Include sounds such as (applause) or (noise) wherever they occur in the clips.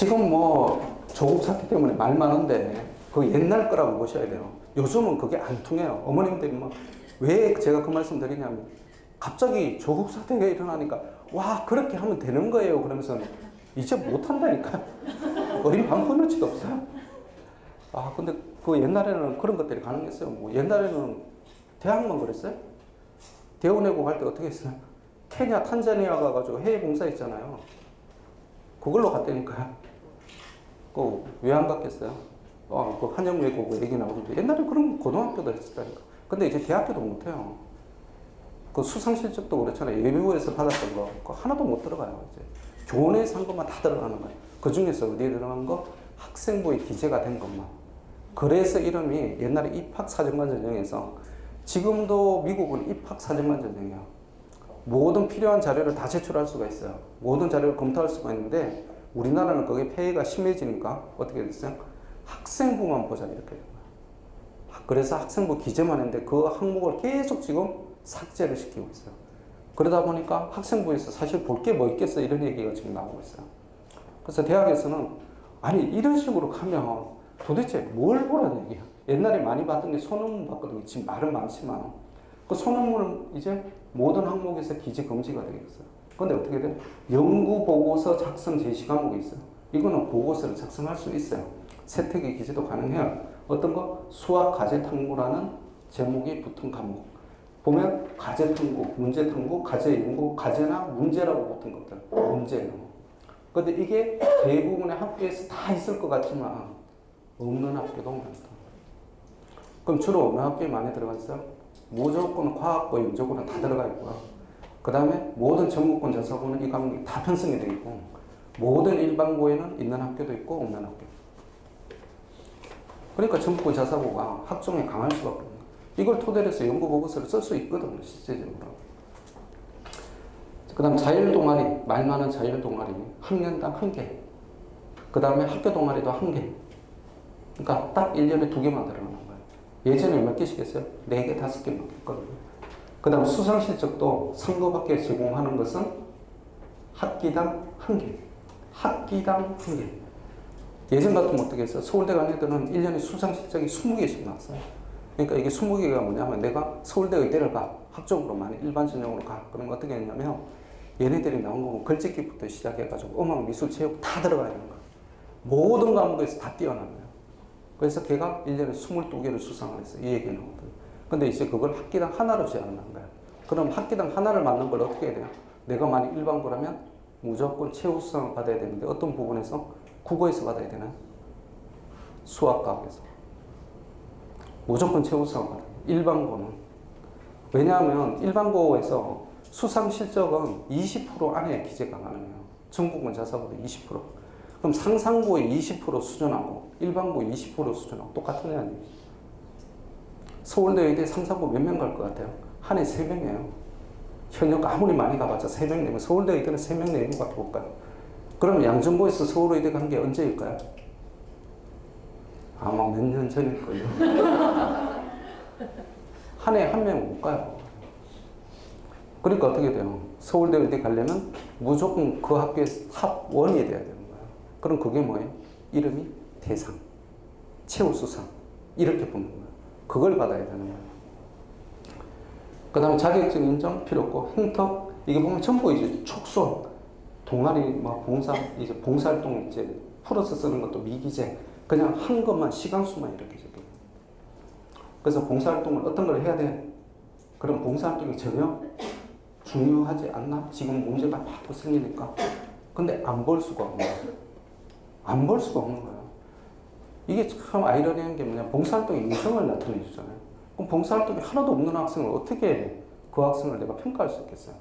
지금 뭐 조국 사태 때문에 말 많은데 그 옛날 거라고 보셔야 돼요. 요즘은 그게 안 통해요. 어머님들이 뭐 왜 제가 그 말씀 드리냐면 갑자기 조국 사태가 일어나니까 와 그렇게 하면 되는 거예요. 그러면서 이제 못 한다니까. (laughs) 어린 방문을지도 없어요. 아 근데 그 옛날에는 그런 것들이 가능했어요. 뭐 옛날에는 대학만 그랬어요. 대원외고 갈 때 어떻게 했어요? 케냐, 탄자니아 가가지고 해외 봉사했잖아요. 그걸로 갔다니까요. 그왜 안 갔겠어요? 어, 그 한영 외국어 얘기 나오는데 옛날에 그런 고등학교도 했었다니까. 근데 이제 대학교도 못해요. 그 수상 실적도 그렇잖아요. 예비부에서 받았던 거 그거 하나도 못 들어가요. 이제 교원에서 한 것만 다 들어가는 거예요. 그 중에서 어디에 들어간 거? 학생부에 기재가 된 것만. 그래서 이름이 옛날에 입학 사정관 전형에서 지금도 미국은 입학 사정관 전형이에요. 모든 필요한 자료를 다 제출할 수가 있어요. 모든 자료를 검토할 수가 있는데 우리나라는 거기에 폐해가 심해지니까 어떻게 됐어요? 학생부만 보자 이렇게 된 거예요. 그래서 학생부 기재만 했는데 그 항목을 계속 지금 삭제를 시키고 있어요. 그러다 보니까 학생부에서 사실 볼 게 뭐 있겠어 이런 얘기가 지금 나오고 있어요. 그래서 대학에서는 아니 이런 식으로 가면 도대체 뭘 보라는 얘기야. 옛날에 많이 봤던 게 소논문 봤거든요. 지금 말은 많지만 그 소논문은 이제 모든 항목에서 기재 금지가 되겠어요. 근데 어떻게 돼? 연구 보고서 작성 제시 과목이 있어요. 이거는 보고서를 작성할 수 있어요. 세택의 기재도 가능해요. 어떤 거? 수학 가제 탐구라는 제목이 붙은 과목. 보면 가제 탐구, 문제 탐구, 가제 연구, 가제나 문제라고 붙은 것들. 문제는. 근데 이게 대부분의 학교에서 다 있을 것 같지만 없는 학교도 많다. 그럼 주로 어느 학교에 많이 들어가 있어요? 무조건 과학고, 영적고는 다 들어가 있고요. 그 다음에 모든 전문권 자사고는 이 과목이 다 편성이 되어 있고 모든 일반고에는 있는 학교도 있고 없는 학교. 그러니까 전문권 자사고가 학종에 강할 수밖에 없는. 이걸 토대로 해서 연구 보고서를 쓸 수 있거든요, 실제적으로. 그 다음 자율 동아리, 말 많은 자율 동아리, 학년당 한 개. 그 다음에 학교 동아리도 한 개. 그러니까 딱 1년에 두 개만 들어가는 거예요. 예전에 몇 개씩 했어요? 네 개, 다섯 개만 했거든요. 그 다음 수상 실적도 상급학교에 제공하는 것은 학기당 한 개. 학기당 한 개. 예전 같으면 어떻게 했어요? 서울대 간 애들은 1년에 수상 실적이 20개씩 나왔어요. 그러니까 이게 20개가 뭐냐면 내가 서울대 의대를 가. 학종으로 많이 일반 전형으로 가. 그러면 어떻게 했냐면 얘네들이 나온 거 보면 글짓기부터 시작해가지고 음악, 미술, 체육 다 들어가 있는 거야. 모든 과목에서 다 뛰어난 거야. 그래서 걔가 1년에 22개를 수상을 했어. 이 얘기 나오거든. 근데 이제 그걸 학기당 하나로 제한한 거야. 그럼 학기당 하나를 맞는 걸 어떻게 해야 돼요? 내가 만약 일반고라면 무조건 최우 수상을 받아야 되는데 어떤 부분에서 국어에서 받아야 되나? 수학과학에서. 무조건 최우 수상을 받아요. 일반고는. 왜냐하면 일반고에서 수상 실적은 20% 안에 기재가 가능해요. 전국은 자사고도 20%. 그럼 상상고의 20% 수준하고 일반고 20% 수준하고 똑같은 애아니에요 서울대 의대 상상고 몇 명 갈 것 같아요? 한해 3명이에요. 현역 아무리 많이 가봤자 3명 내면 서울대 의대는 3명 내는 것밖에 못 가요. 그럼 양천구에서 서울의대 간 게 언제일까요? 아마 몇 년 전일 거예요. (laughs) 한 해 한 명 못 가요. 그러니까 어떻게 돼요? 서울대 의대 가려면 무조건 그 학교에서 탑 1이 돼야 되는 거예요. 그럼 그게 뭐예요? 이름이 대상, 최우수상 이렇게 붙는 거예요. 그걸 받아야 되는 거예요. 그 다음에 자격증 인정 필요 없고 행터 이게 보면 전부 이제 촉손 동아리 막 봉사 이제 봉사활동 이제 풀어서 쓰는 것도 미기재 그냥 한 것만 시간수만 이렇게 적혀요. 그래서 봉사활동을 어떤 걸 해야 돼? 그럼 봉사활동이 전혀 중요하지 않나? 지금 문제가 막 생기니까. 근데 안볼 수가 없는 거예요. 안볼 수가 없는 거예요. 이게 참 아이러니한 게 뭐냐. 봉사활동이 인성을 나타내 주잖아요. 그럼 봉사활동이 하나도 없는 학생을 어떻게 그 학생을 내가 평가할 수 있겠어요?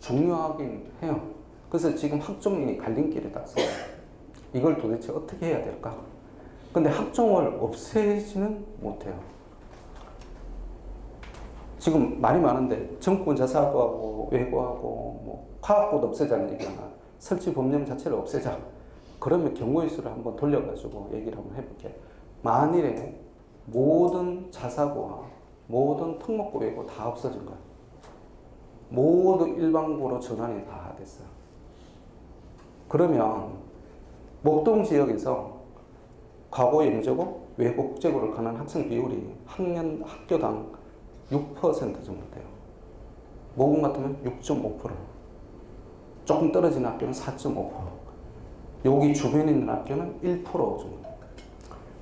중요하긴 해요. 그래서 지금 학종이 갈림길에 닥서 이걸 도대체 어떻게 해야 될까? 근데 학종을 없애지는 못해요. 지금 말이 많은데 정권 자사고하고 외고하고 뭐 화학고도 없애자는 얘기가 나. 설치 법령 자체를 없애자. 그러면 경우의 수를 한번 돌려가지고 얘기를 한번 해볼게. 만일에 모든 자사고와 모든 특목고 외고 다 없어진 거야. 모두 일반고로 전환이 다 됐어요. 그러면 목동 지역에서 과거 영재고 외고 국제고를 가는 학생 비율이 학년 학교당 6% 정도 돼요. 모금 같으면 6.5%. 조금 떨어지는 학교는 4.5%. 여기 주변에 있는 학교는 1% 정도.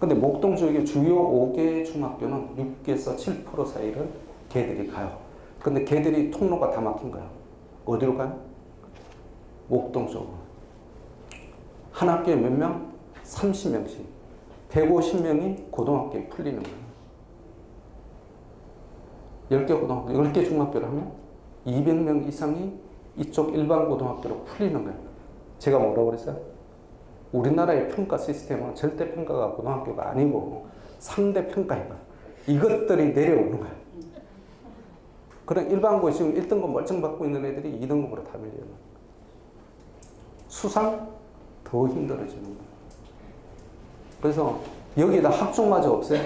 근데 목동 지역의 주요 5개 중학교는 6에서 7% 사이를 걔들이 가요. 근데 걔들이 통로가 다 막힌 거야. 어디로 가요? 목동 쪽으로. 한 학교에 몇 명? 30명씩. 150명이 고등학교에 풀리는 거예요. 10개 고등학교, 10개 중학교를 하면 200명 이상이 이쪽 일반 고등학교로 풀리는 거예요. 제가 뭐라고 그랬어요? 우리나라의 평가 시스템은 절대 평가가 고등학교가 아니고 상대 평가인 거야. 이것들이 내려오는 거야. 그런 일반고에 지금 1등급 멀쩡 받고 있는 애들이 2등급으로 다 밀려요. 수상 더 힘들어지는 거야. 그래서 여기다 학종마저 없어요?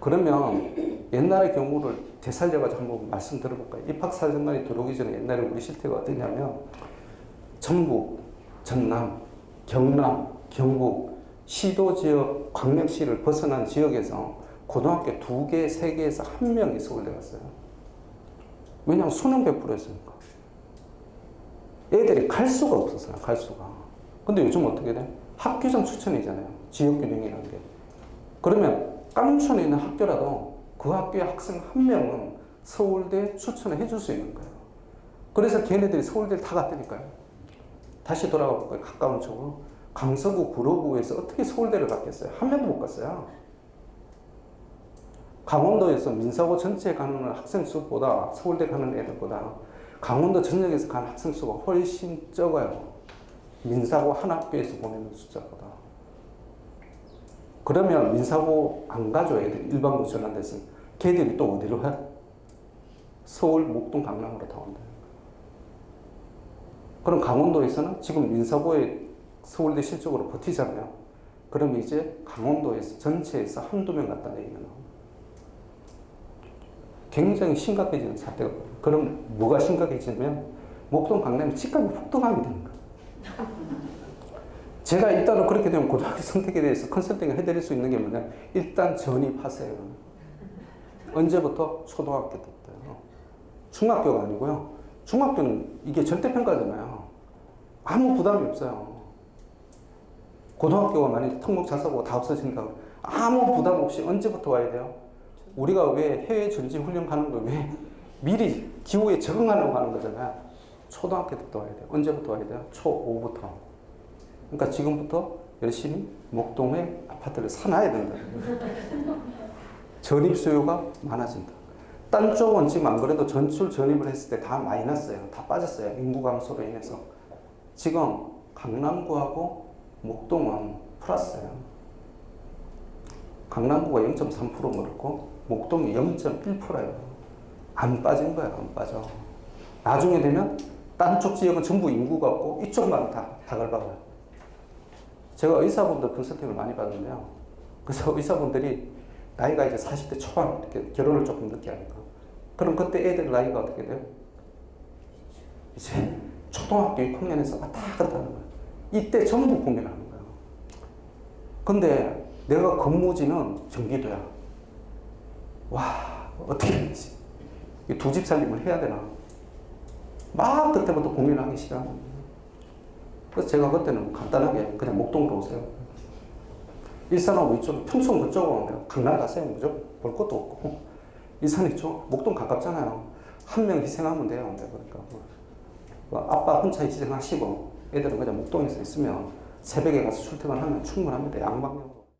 그러면 옛날의 경우를 되살려가지고 한번 말씀 들어볼까요? 입학사정관이 들어오기 전에 옛날에 우리 실태가 어땠냐면 전북, 전남, 경남, 경북, 시도 지역, 광역시를 벗어난 지역에서 고등학교 두 개, 세 개에서 한 명이 서울대 갔어요. 왜냐하면 수능 베풀었으니까. 애들이 갈 수가 없었어요, 갈 수가. 근데 요즘 어떻게 돼? 학교장 추천이잖아요. 지역균형이라는 게. 그러면 깡촌에 있는 학교라도 그 학교의 학생 한 명은 서울대 추천을 해줄 수 있는 거예요. 그래서 걔네들이 서울대를 다 갔다니까요. 다시 돌아가 볼까요? 가까운 쪽으로. 강서구, 구로구에서 어떻게 서울대를 갔겠어요? 한 명도 못 갔어요. 강원도에서 민사고 전체에 가는 학생 수보다 서울대 가는 애들보다 강원도 전역에서 가는 학생 수가 훨씬 적어요. 민사고 한 학교에서 보내는 숫자보다. 그러면 민사고 안 가죠, 애들이. 일반고 전환됐으면. 걔들이 또 어디로 가? 서울, 목동, 강남으로 다 온다. 그럼 강원도에서는 지금 민사고에 서울대 실적으로 버티잖아요. 그럼 이제 강원도에서 전체에서 한두 명 갖다 내리면 굉장히 심각해지는 사태가 그럼 뭐가 심각해지냐면 목동 강남이 직감이 폭등하게 되는 거예요. 제가 일단은 그렇게 되면 고등학교 선택에 대해서 컨설팅을 해드릴 수 있는 게 뭐냐 일단 전입하세요. 언제부터? 초등학교 때부터요. 중학교가 아니고요. 중학교는 이게 절대평가잖아요. 아무 부담이 없어요. 고등학교가 만약에 특목 자사고가 다 없어진다. 아무 부담 없이 언제부터 와야 돼요? 우리가 왜 해외 전지 훈련 가는 거왜 미리 기후에 적응하려고 하는 거잖아요. 초등학교 때부터 와야 돼요. 언제부터 와야 돼요? 초5부터. 그러니까 지금부터 열심히 목동에 아파트를 사놔야 된다. (laughs) 전입 수요가 많아진다. 딴 쪽은 지금 안 그래도 전출 전입을 했을 때 다 마이너스예요. 다 빠졌어요. 인구 감소로 인해서. 지금 강남구하고 목동은 플러스예요. 강남구가 0.3% 늘었고 목동이 0.1%예요. 안 빠진 거야, 안 빠져. 나중에 되면 딴 쪽 지역은 전부 인구가 없고 이쪽만 다, 다 밟아요. 제가 의사분들 컨설팅을 많이 받는데요. 그래서 의사분들이 나이가 이제 40대 초반 이렇게 결혼을 조금 늦게 하니까. 그럼 그때 애들 나이가 어떻게 돼요? 이제 초등학교 6학년에서 왔다 갔다 하는 거예요. 이때 전부 고민하는 거예요. 근데 내가 근무지는 경기도야. 와, 어떻게 되지? 두 집 살림을 해야 되나? 막 그때부터 고민을 하기 시작하는 거예요. 그래서 제가 그때는 간단하게 그냥 목동으로 오세요. 일산하고 이쪽, 평촌 그냥 강남 가세요. 무조건 볼 것도 없고. 일산 이쪽, 목동 가깝잖아요. 한 명 희생하면 돼요. 그러니까. 뭐 아빠 혼자 희생하시고 애들은 그냥 목동에서 있으면 새벽에 가서 출퇴근하면 충분합니다. 양방향으로.